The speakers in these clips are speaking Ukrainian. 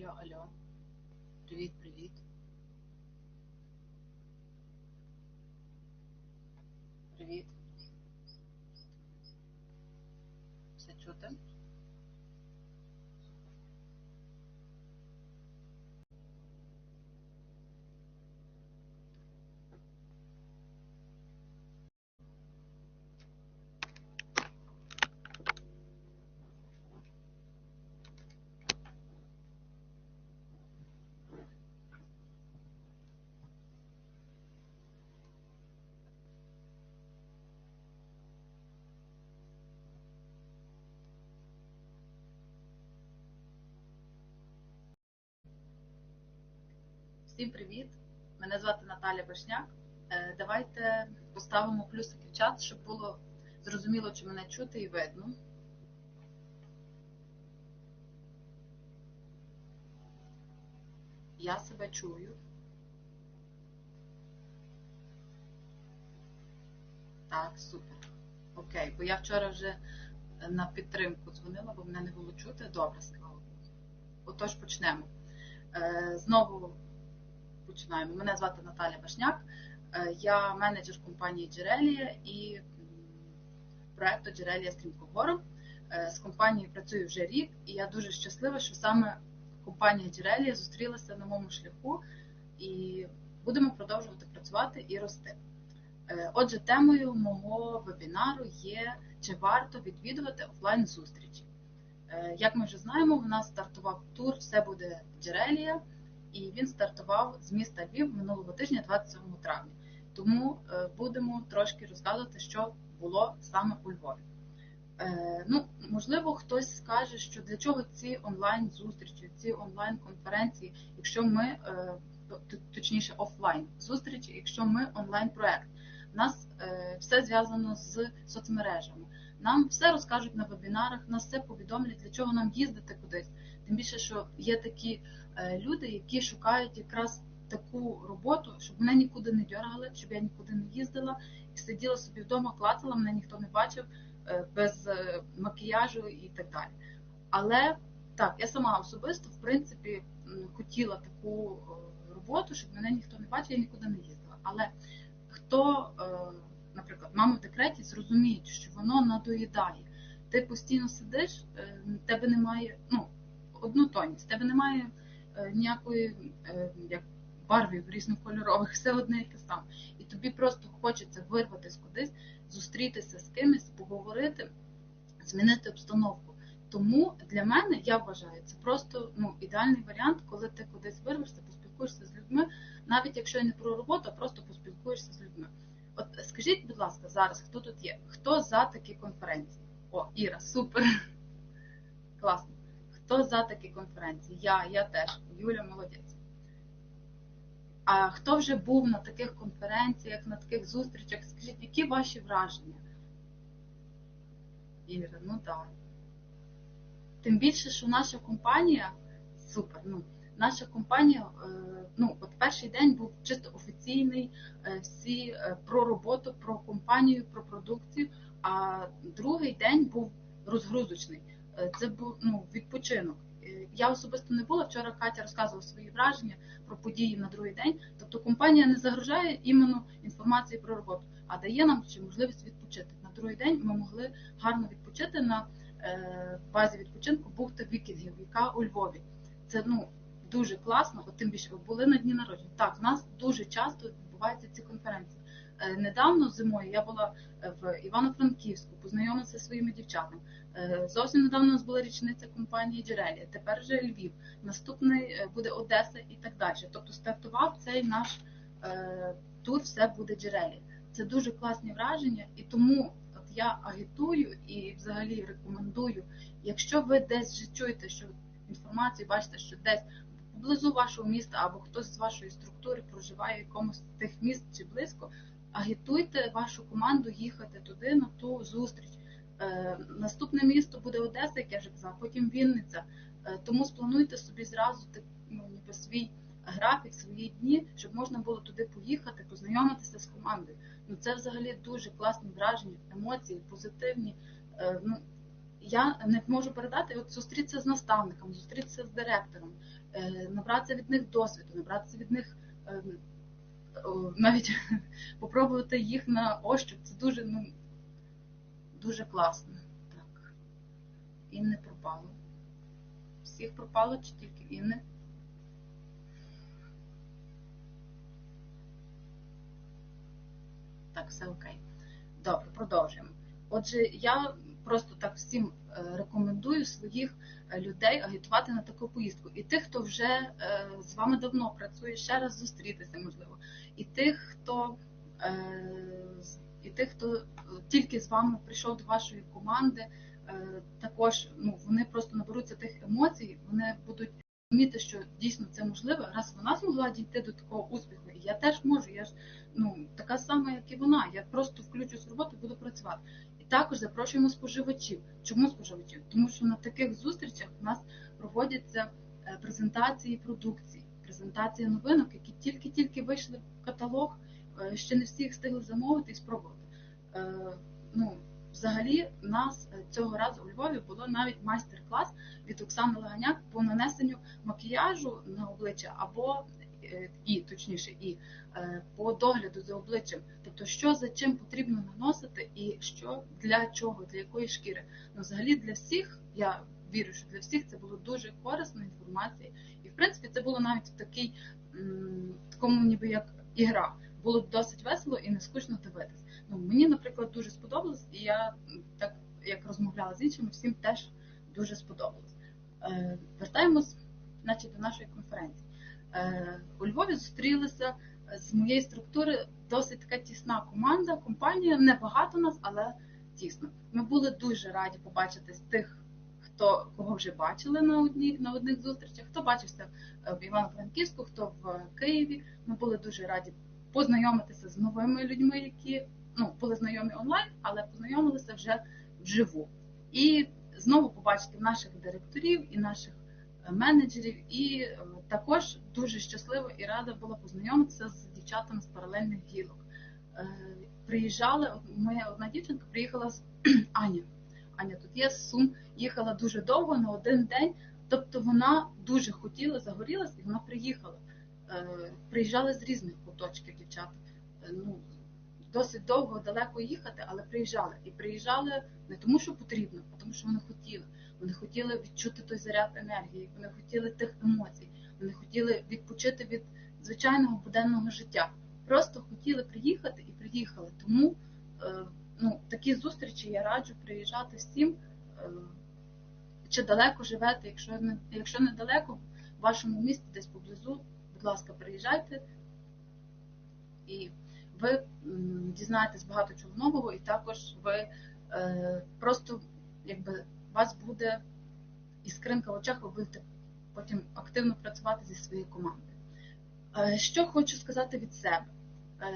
Алло, алло. Привіт, привіт. Привіт. Все чути? Всім привіт! Мене звати Наталя Башняк. Е, Давайте поставимо плюсики в чат, щоб було зрозуміло, чи мене чути і видно. Я себе чую. Так, супер. Окей, бо я вчора вже на підтримку дзвонила, бо мене не було чути. Добре, слава. Отож, почнемо. Е, Знову починаємо. Мене звати Наталя Башняк. Е, Я менеджер компанії Джерелія і м, проекту Джерелія Стрімко. Е, З компанією працюю вже рік, і я дуже щаслива, що саме компанія Джерелія зустрілася на моєму шляху і будемо продовжувати працювати і рости. Е, Отже, темою мого вебінару є чи варто відвідувати офлайн зустрічі. Як ми вже знаємо, у нас стартував тур Все буде Джерелія, і він стартував з міста Львів минулого тижня, 27 травня. Тому е, будемо трошки розказувати, що було саме у Львові. Е, Ну, можливо, хтось скаже, що для чого ці онлайн зустрічі, ці онлайн конференції, якщо ми е, точніше офлайн зустрічі, якщо ми онлайн проект. У нас все зв'язано з соцмережами. Нам все розкажуть на вебінарах, нас все повідомлять, для чого нам їздити кудись. Тим більше, що є такі е, люди, які шукають якраз таку роботу, щоб мене нікуди не дергали, щоб я нікуди не їздила і сиділа собі вдома, клацала, мене ніхто не бачив е, без е, макіяжу і так далі. Але так, я сама особисто, в принципі, хотіла таку роботу, щоб мене ніхто не бачив, я нікуди не їздила. Але хто, наприклад, мама в декреті, зрозуміють, що воно надоїдає. Ти постійно сидиш, е, тебе немає, ну, однотонність, тебе немає е, ніякої е, як барвів різнокольорових, все одне і те саме. І тобі просто хочеться вирватися кудись, зустрітися з кимось, поговорити, змінити обстановку. Тому для мене я вважаю, це просто ну, ідеальний варіант, коли ти кудись вирвешся, поспілкуєшся з людьми, навіть якщо і не про роботу, а просто поспілкуєшся з людьми. От скажіть, будь ласка, зараз хто тут є? Хто за такі конференції? О, Іра, супер! Класно. Хто за такі конференції? Я, я теж. Юля молодець. А хто вже був на таких конференціях, на таких зустрічах? Скажіть, які ваші враження? Іра, ну так. Тим більше, що наша компанія супер. Ну, наша компанія, е, ну, от перший день був чисто офіційний, е, всі е, про роботу, про компанію, про продукцію. А другий день був розгрузочний. Це був ну, відпочинок. Я особисто не була. Вчора Катя розказувала свої враження про події на другий день. Тобто компанія не загружає іменно інформації про роботу, а дає нам ще можливість відпочити. На другий день ми могли гарно відпочити на базі відпочинку бухта Вікінгів, яка у Львові. Це ну дуже класно, от тим більше були на дні народження. Так, в нас дуже часто відбуваються ці конференції. Е, Недавно зимою я була е, в Івано-Франківську, познайомилася зі своїми дівчатами. Е, Зовсім недавно у нас була річниця компанії Джерелія. Тепер вже Львів. Наступний буде Одеса і так далі. Тобто стартував цей наш тур все буде Джерелія. Це дуже класні враження, і тому от я агітую і взагалі рекомендую, якщо ви десь чуєте, що інформацію бачите, що десь поблизу вашого міста або хтось з вашої структури проживає в якомусь з тих міст чи близько, агітуйте вашу команду їхати туди на ту зустріч. Е, Наступне місто буде Одеса, як я вже казала, потім Вінниця. Е, Тому сплануйте собі зразу ну, ніби свій графік, свої дні, щоб можна було туди поїхати, познайомитися з командою. Ну це взагалі дуже класні враження, емоції, позитивні. Е, Ну я не можу передати, от зустрітися з наставником, зустрітися з директором, е, набратися від них досвіду, набратися від них е, навіть попробувати їх на ощуп. Це дуже, ну, дуже класно. Так. Інни пропало. Всіх пропало чи тільки в Інни? Так, все окей. Добре, продовжуємо. Отже, я просто так всім е, рекомендую своїх е, людей агітувати на таку поїздку. І тих, хто вже е, з вами давно працює, ще раз зустрітися, можливо. І тих, хто і тих, хто тільки з вами прийшов до вашої команди, також ну, вони просто наберуться тих емоцій, вони будуть розуміти, що дійсно це можливо, раз вона змогла дійти до такого успіху, і я теж можу. Я ж ну така сама, як і вона. Я просто включусь в роботу, буду працювати. І також запрошуємо споживачів. Чому споживачів? Тому що на таких зустрічах у нас проводяться е, презентації продукції, презентації новинок, які тільки-тільки вийшли в каталог, е, ще не всіх встигли замовити і спробувати. Е, ну, Взагалі, у нас цього разу у Львові було навіть майстер-клас від Оксани Лаганяк по нанесенню макіяжу на обличчя або Е, і точніше, і е, по догляду за обличчям, тобто, що за чим потрібно наносити, і що для чого, для якої шкіри. Ну, взагалі для всіх, я вірю, що для всіх це було дуже корисна інформація, і в принципі це було навіть в такий такому, ніби як ігра. Було досить весело і не скучно дивитись. Мені, наприклад, дуже сподобалось, і я так як розмовляла з іншими, всім теж дуже сподобалось. Е, вертаємось, значить, до нашої конференції. Е, у Львові зустрілися з моєї структури досить така тісна команда, компанія. Небагато нас, але тісно. Ми були дуже раді побачити з тих, хто кого вже бачили на одні, на одних зустрічах, хто бачився е, в Івано-Франківську, хто в Києві. Ми були дуже раді познайомитися з новими людьми, які ну, були знайомі онлайн, але познайомилися вже вживу. І знову побачити наших директорів і наших менеджерів, і е, також дуже щаслива і рада була познайомитися з дівчатами з паралельних гілок. Е, приїжджали, моя одна дівчинка приїхала з Аня. Аня тут є з Сум, їхала дуже довго на один день. Тобто вона дуже хотіла, загорілась, і вона приїхала. Е, приїжджали з різних куточків дівчата. Ну, Досить довго, далеко їхати, але приїжджали. І приїжджали не тому, що потрібно, а тому, що вони хотіли. Вони хотіли відчути той заряд енергії, вони хотіли тих емоцій, вони хотіли відпочити від звичайного буденного життя. Просто хотіли приїхати і приїхали. Тому е, ну, такі зустрічі я раджу приїжджати всім. Е, чи далеко живете, якщо не якщо недалеко, в вашому місті десь поблизу, будь ласка, приїжджайте і ви дізнаєтесь багато чого нового, і також ви е, просто якби у вас буде іскринка в очах, ви будете потім активно працювати зі своєю командою. Е, що хочу сказати від себе? Е,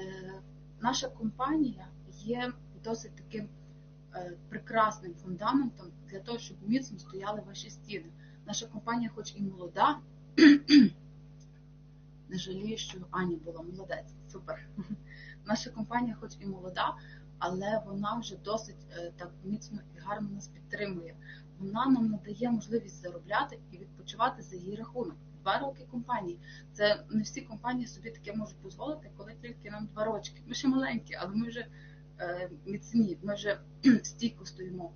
наша компанія є досить таким прекрасним фундаментом для того, щоб міцно стояли ваші стіни. Наша компанія, хоч і молода, не жалію, що Аня була молодець, супер. Наша компанія, хоч і молода, але вона вже досить е, так міцно і гарно нас підтримує. Вона нам надає можливість заробляти і відпочивати за її рахунок. Два роки компанії. Це не всі компанії собі таке можуть дозволити, коли тільки нам два рочки. Ми ще маленькі, але ми вже е, міцні, ми вже стійко стоїмо.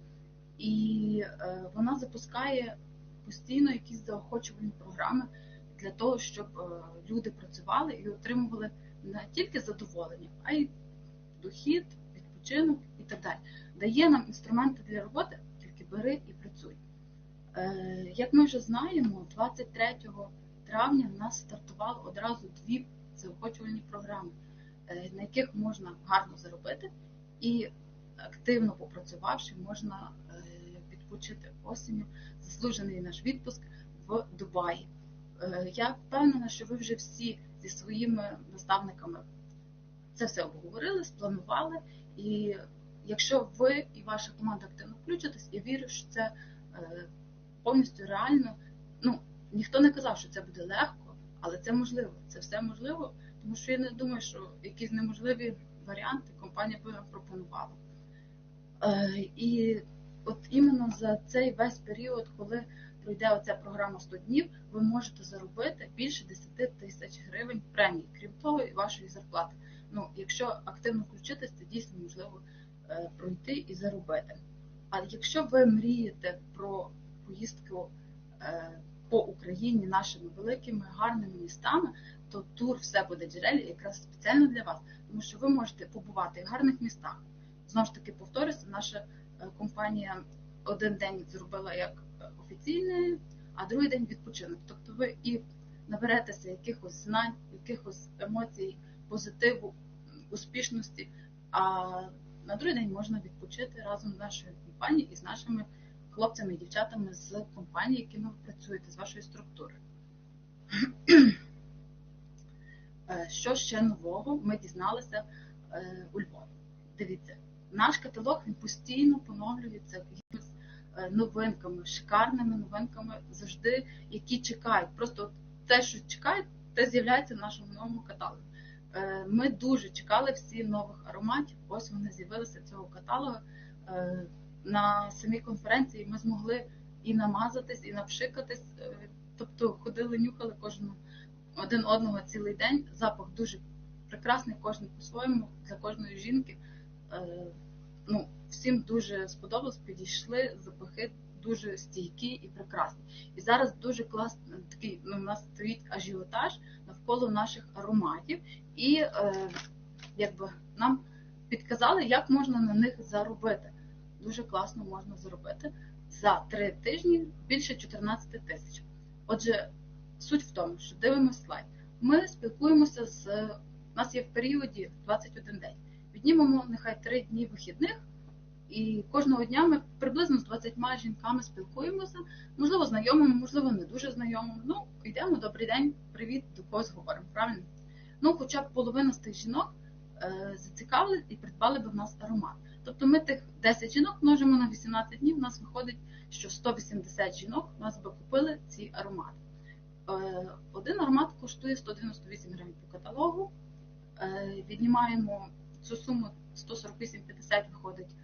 І е, вона запускає постійно якісь заохочувальні програми для того, щоб люди працювали і отримували не тільки задоволення, а й дохід відпочинок і так далі. Дає нам інструменти для роботи, тільки бери і працюй. Е, як ми вже знаємо, 23 травня в нас стартували одразу дві заохочувальні програми, е, на яких можна гарно заробити і активно попрацювавши, можна е, відпочити осінню, заслужений наш відпуск в Дубаї. Я впевнена, що ви вже всі зі своїми наставниками це все обговорили, спланували і якщо ви і ваша команда активно включитесь, я вірю, що це е, повністю реально. Ну, ніхто не казав, що це буде легко, але це можливо. Це все можливо, тому що я не думаю, що якісь неможливі варіанти компанія би пропонувала. Е, і от іменно за цей весь період, коли пройде оця програма 100 днів, ви можете заробити більше 10 тисяч гривень премії, крім того, і вашої зарплати. Ну, якщо активно включитись, це дійсно можливо е, пройти і заробити. А якщо ви мрієте про поїздку е, по Україні нашими великими гарними містами, то тур все буде джерелі якраз спеціально для вас, тому що ви можете побувати в гарних містах. Знову ж таки, повторюся, наша е, компанія один день зробила як офіційний, а другий день відпочинок. Тобто ви і наберетеся якихось знань, якихось емоцій, позитиву, успішності. А на другий день можна відпочити разом з нашою компанією і з нашими хлопцями і дівчатами з компанії, якими ви працюєте, з вашої структури. Е, Що ще нового ми дізналися е, у Львові? Дивіться, наш каталог він постійно поновлюється новинками, шикарними новинками, завжди, які чекають. Просто те, що чекають, те з'являється в нашому новому каталозі. Е, Ми дуже чекали всі нових ароматів. Ось вони з'явилися цього каталогу. Е, На самій конференції ми змогли і намазатись, і навшикатись. Е, Тобто ходили, нюхали кожну один одного цілий день. Запах дуже прекрасний, кожен по-своєму для кожної жінки. Е, Ну, всім дуже сподобалось, підійшли запахи дуже стійкі і прекрасні. І зараз дуже класний такий ну, у нас стоїть ажіотаж навколо наших ароматів, і е, якби нам підказали, як можна на них заробити. Дуже класно можна заробити за три тижні більше 14 тисяч. Отже, суть в тому, що дивимося слайд. Ми спілкуємося з у нас є в періоді 21 день. Віднімемо нехай 3 дні вихідних, і кожного дня ми приблизно з 20 жінками спілкуємося, можливо, знайомими, можливо, не дуже знайомими. Ну, йдемо, добрий день, привіт, до когось говоримо, правильно? Ну, хоча б половина з тих жінок е, зацікавили і придбали би в нас аромат. Тобто ми тих 10 жінок множимо на 18 днів, у нас виходить, що 180 жінок нас би купили ці аромати. Е, один аромат коштує 198 гривень по каталогу. Е, Віднімаємо цю суму 148,50 виходить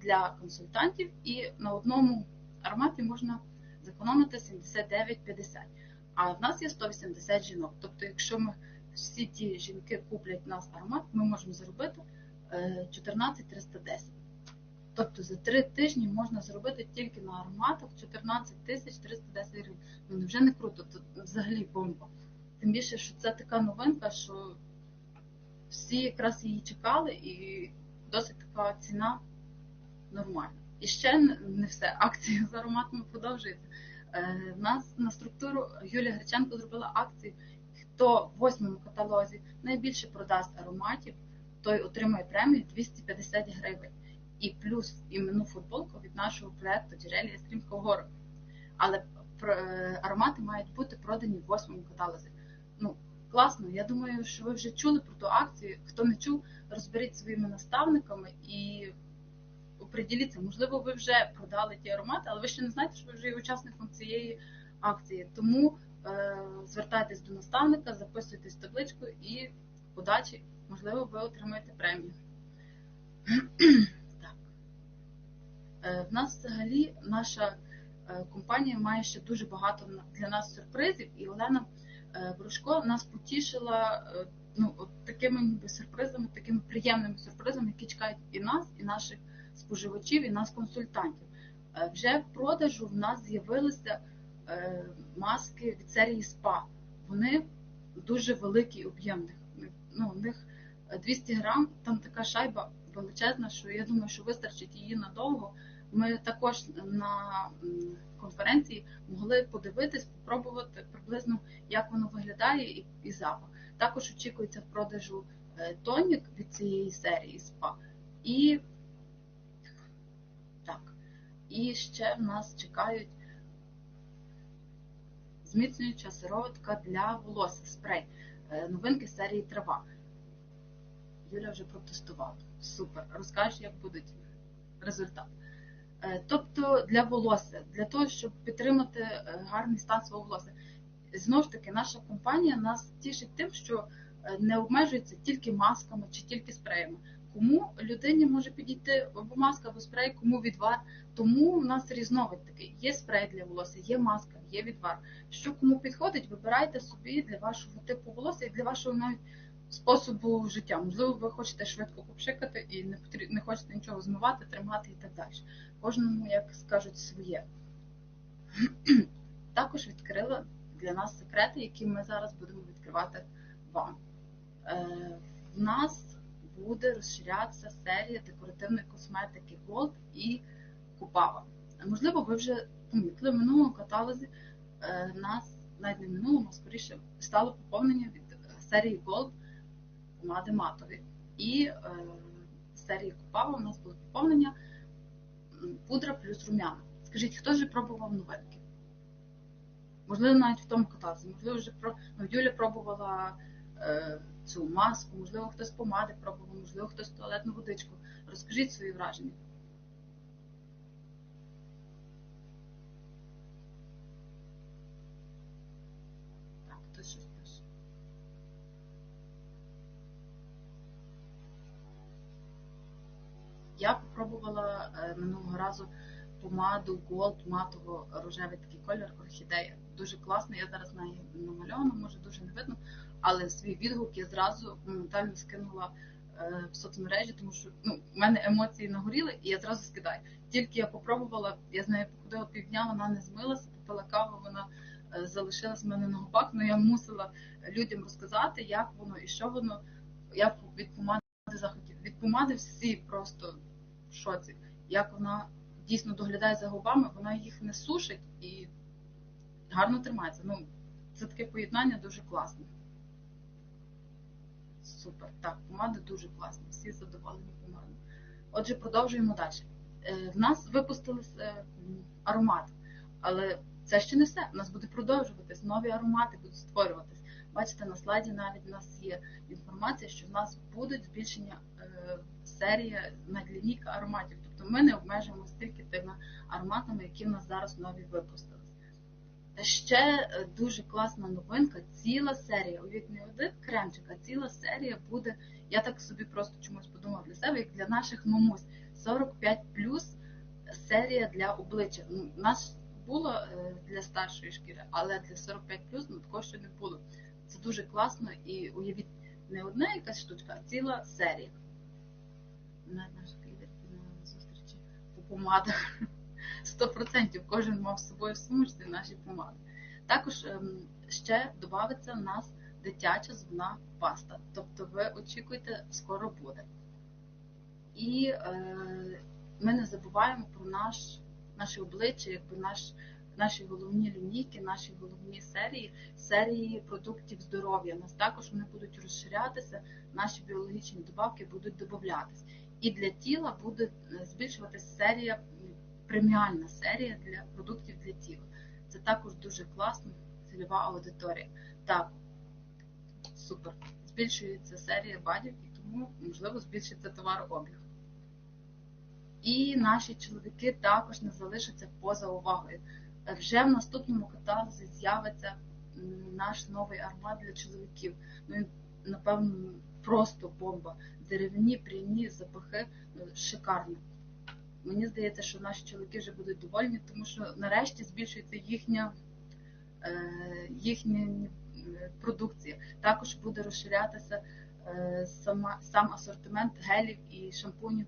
для консультантів, і на одному ароматі можна зекономити 79,50. А в нас є 180 жінок. Тобто, якщо ми всі ті жінки куплять нас аромат, ми можемо заробити е, 14,310. Тобто за три тижні можна заробити тільки на ароматах 14 тисяч 310 гривень. Ну невже не круто? Це взагалі бомба. Тим більше, що це така новинка, що всі якраз її чекали, і досить така ціна нормальна. І ще не все. Акція з ароматами продовжується. Е, нас на структуру Юлія Греченко зробила акцію. Хто в восьмому каталозі найбільше продасть ароматів, той отримає премію 250 гривень. І плюс іменну футболку від нашого проєкту Джерелія Стрімського гору. Але аромати мають бути продані в восьмому каталозі. Ну, класно. Я думаю, що ви вже чули про ту акцію. Хто не чув, розберіть своїми наставниками і оприділіться. Можливо, ви вже продали ті аромати, але ви ще не знаєте, що ви вже є учасником цієї акції. Тому е, звертайтесь до наставника, записуйтесь в табличку і удачі, можливо, ви отримаєте премію. так. Е, в нас взагалі наша е, компанія має ще дуже багато для нас сюрпризів, і Олена. Брушко нас потішила ну, от такими ніби сюрпризами, такими приємними сюрпризами, які чекають і нас, і наших споживачів, і нас, консультантів. Вже в продажу в нас з'явилися маски від серії СПА. Вони дуже великі об'ємних. Ну, у них 200 грам, там така шайба величезна, що я думаю, що вистачить її надовго. Ми також на конференції могли подивитись, спробувати приблизно, як воно виглядає і, і запах. Також очікується в продажу тонік від цієї серії СПА. І і ще в нас чекають зміцнююча сироватка для волосся, спрей. Новинки серії трава. Юля вже протестувала. Супер. Розкажеш, як будуть результати. Тобто для волосся, для того, щоб підтримати гарний стан свого волосся. Знову ж таки, наша компанія нас тішить тим, що не обмежується тільки масками чи тільки спреями. Кому людині може підійти або маска, або спрей, кому відвар. Тому в нас різновид такий. Є спрей для волосся, є маска, є відвар. Що кому підходить, вибирайте собі для вашого типу волосся і для вашого навіть способу життя. Можливо, ви хочете швидко попшикати і не не хочете нічого змивати, тримати і так далі. Кожному, як скажуть, своє. Також відкрила для нас секрети, які ми зараз будемо відкривати вам. Е, В нас буде розширятися серія декоративної косметики Gold і Купава. Можливо, ви вже помітили, в минулому каталозі е, нас, навіть не в минулому, скоріше, стало поповнення від е, серії Gold помади матові. І е, серії Купава у нас було поповнення пудра плюс рум'яна. Скажіть, хто ж пробував новинки? Можливо, навіть в тому каталозі. Можливо, вже про ну, Юля пробувала е, цю маску, можливо, хтось помади пробував, можливо, хтось туалетну водичку. Розкажіть свої враження. Так, хтось щось пише. Я попробувала е, минулого разу помаду Gold матово рожевий такий колір орхідея. Дуже класно. Я зараз на намальована, може дуже не видно, але свій відгук я зразу моментально скинула е, в соцмережі, тому що ну, в мене емоції нагоріли, і я зразу скидаю. Тільки я попробувала, я з нею походила півдня, вона не змилася, попила каву, вона е, залишилась в мене на губах. Ну я мусила людям розказати, як воно і що воно. Я від помади захотів. Від помади всі просто в шоці. Як вона дійсно доглядає за губами, вона їх не сушить і гарно тримається. Ну, це таке поєднання дуже класне. Супер. Так, помада дуже класна. Всі задоволені помадою. Отже, продовжуємо далі. Е, В нас випустилися м, аромати, але це ще не все. У нас буде продовжуватись, нові аромати будуть створюватись. Бачите, на слайді навіть у нас є інформація, що в нас будуть збільшення е, серія надлінійка ароматів. Тобто ми не обмежуємося тільки тими ароматами, які в нас зараз нові випустились. Ще е, дуже класна новинка, ціла серія. Уявіть, не один кремчик, а ціла серія буде. Я так собі просто чомусь подумала для себе, як для наших мамусь. 45 плюс серія для обличчя. Ну, У нас було е, для старшої шкіри, але для 45 плюс ну, такого ще не було. Це дуже класно і уявіть, не одна якась штучка, а ціла серія. На наш клівер на зустрічі по помадах. 100% кожен мав з собою в сумочці наші помади. Також ем, ще додається в нас дитяча зубна паста. Тобто ви очікуєте, скоро буде. І е, ми не забуваємо про наш, наше обличчя, якби наш, наші головні лінійки, наші головні серії, серії продуктів здоров'я. Нас також вони будуть розширятися, наші біологічні добавки будуть додатись. І для тіла буде е, збільшуватися серія, преміальна серія для продуктів для тіла. Це також дуже класно, цільова аудиторія. Так, супер. Збільшується серія бадів і тому, можливо, збільшиться товарообіг. І наші чоловіки також не залишаться поза увагою. Вже в наступному каталозі з'явиться наш новий аромат для чоловіків. Ну, він, напевно, просто бомба. Деревні, пряні запахи ну, шикарно. Мені здається, що наші чоловіки вже будуть довольні, тому що нарешті збільшується їхня, е, їхня е, продукція. Також буде розширятися е, сама, сам асортимент гелів і шампунів.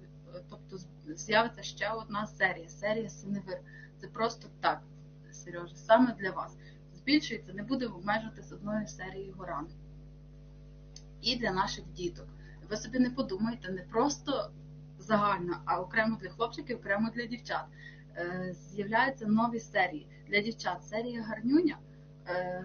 Тобто з'явиться ще одна серія, серія Синевир. Це просто так, Сережа, саме для вас. Збільшується, не буде обмежуватися одною серією горами. І для наших діток. Ви собі не подумайте, не просто загально, а окремо для хлопчиків, окремо для дівчат. Е, З'являються нові серії. Для дівчат серія гарнюня. Е,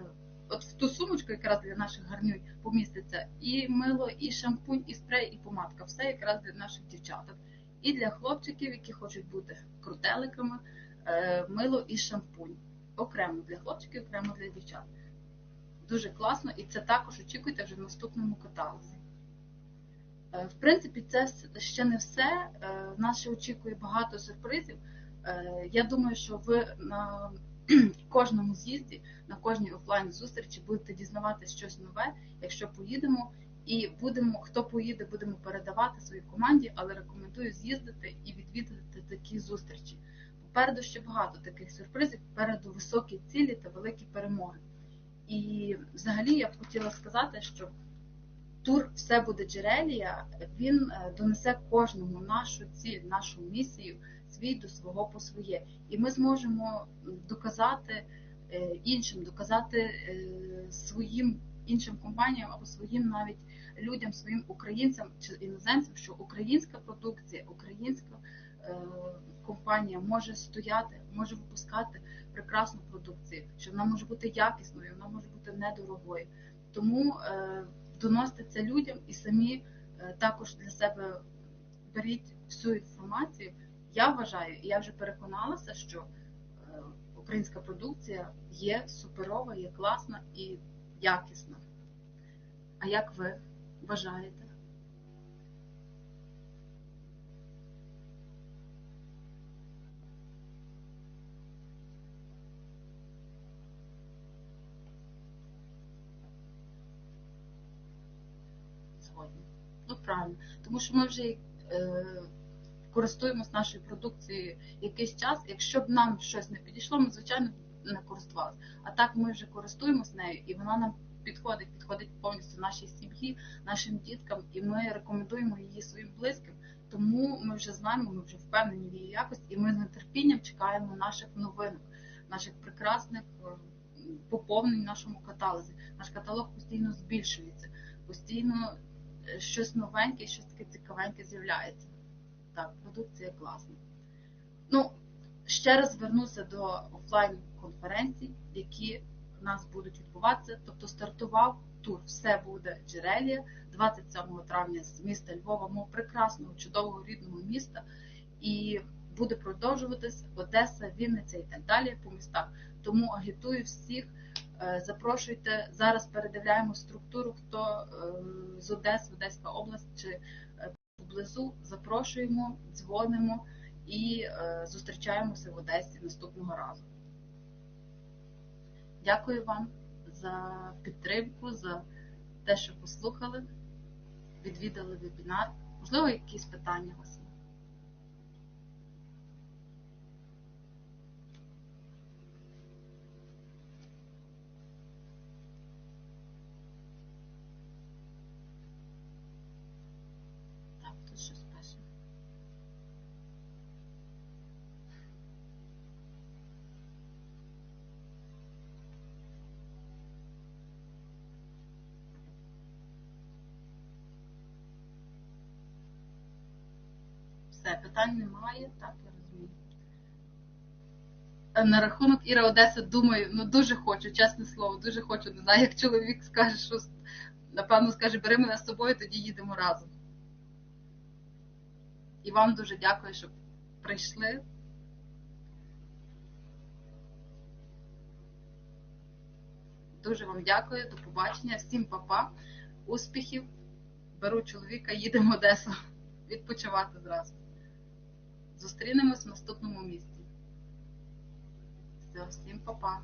От в ту сумочку якраз для наших гарнюнь поміститься і мило, і шампунь, і спрей, і помадка. Все якраз для наших дівчаток. І для хлопчиків, які хочуть бути крутеликами, е, мило і шампунь. Окремо для хлопчиків, окремо для дівчат. Дуже класно, і це також очікуйте вже в наступному каталозі. Е, В принципі, це ще не все. Е, Нас ще очікує багато сюрпризів. Е, Я думаю, що ви на кожному з'їзді, на кожній офлайн зустрічі будете дізнаватися щось нове, якщо поїдемо. І будемо, хто поїде, будемо передавати своїй команді, але рекомендую з'їздити і відвідати такі зустрічі. Попереду ще багато таких сюрпризів, попереду високі цілі та великі перемоги. І взагалі я б хотіла сказати, що тур Все буде джерелія, він е, донесе кожному нашу ціль, нашу місію, свій до свого по своє. І ми зможемо доказати е, іншим, доказати е, своїм іншим компаніям або своїм навіть людям, своїм українцям чи іноземцям, що українська продукція, українська компанія може стояти, може випускати прекрасну продукцію, що вона може бути якісною, вона може бути недорогою. Тому доносите це людям і самі е, також для себе беріть всю інформацію. Я вважаю, і я вже переконалася, що е, українська продукція є суперова, є класна і якісна. А як ви вважаєте? Правильно. Тому що ми вже е, користуємось нашою продукцією якийсь час. Якщо б нам щось не підійшло, ми, звичайно, не користувалися. А так ми вже користуємось нею, і вона нам підходить, підходить повністю нашій сім'ї, нашим діткам, і ми рекомендуємо її своїм близьким. Тому ми вже знаємо, ми вже впевнені в її якості, і ми з нетерпінням чекаємо наших новинок, наших прекрасних е, поповнень в нашому каталозі. Наш каталог постійно збільшується, постійно щось новеньке, щось таке цікавеньке з'являється. Так, продукція класна. Ну, ще раз звернуся до офлайн конференцій, які в нас будуть відбуватися. Тобто стартував тур Все буде Джерелія 27 травня з міста Львова, мого прекрасного, чудового рідного міста. І буде продовжуватись Одеса, Вінниця і так далі по містах. Тому агітую всіх. Е, Запрошуйте зараз. Передивляємо структуру, хто е, з Одеси, Одеська область чи е, поблизу. Запрошуємо, дзвонимо і зустрічаємося в Одесі наступного разу. Дякую вам за підтримку, за те, що послухали, відвідали вебінар. Можливо, якісь питання у вас Все, питань немає, так я розумію. Е, На рахунок Іра Одеса думаю, ну дуже хочу, чесне слово, дуже хочу. Не знаю, як чоловік скаже, що напевно скаже, бери мене з собою, тоді їдемо разом. І вам дуже дякую, що прийшли. Дуже вам дякую, до побачення. Всім па-па, успіхів. Беру чоловіка, їдемо в Одесу відпочивати зразу. Зустрінемось в наступному місці. Все, всім па-па.